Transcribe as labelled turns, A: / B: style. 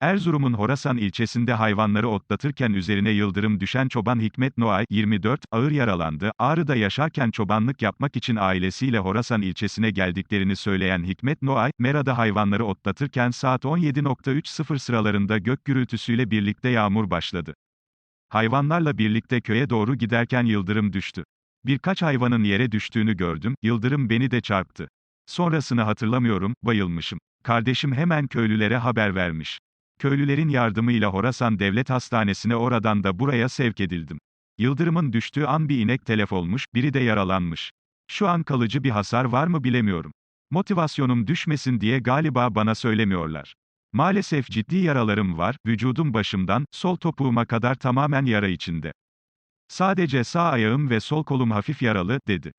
A: Erzurum'un Horasan ilçesinde hayvanları otlatırken üzerine yıldırım düşen çoban Hikmet Noay, 24, ağır yaralandı. Ağrı'da yaşarken çobanlık yapmak için ailesiyle Horasan ilçesine geldiklerini söyleyen Hikmet Noay, Mera'da hayvanları otlatırken saat 17.30 sıralarında gök gürültüsüyle birlikte yağmur başladı. Hayvanlarla birlikte köye doğru giderken yıldırım düştü. Birkaç hayvanın yere düştüğünü gördüm, yıldırım beni de çarptı. Sonrasını hatırlamıyorum, bayılmışım. Kardeşim hemen köylülere haber vermiş. Köylülerin yardımıyla Horasan Devlet Hastanesi'ne oradan da buraya sevk edildim. Yıldırımın düştüğü an bir inek telef olmuş, biri de yaralanmış. Şu an kalıcı bir hasar var mı bilemiyorum. Motivasyonum düşmesin diye galiba bana söylemiyorlar. Maalesef ciddi yaralarım var, vücudum başımdan, sol topuğuma kadar tamamen yara içinde. Sadece sağ ayağım ve sol kolum hafif yaralı, dedi.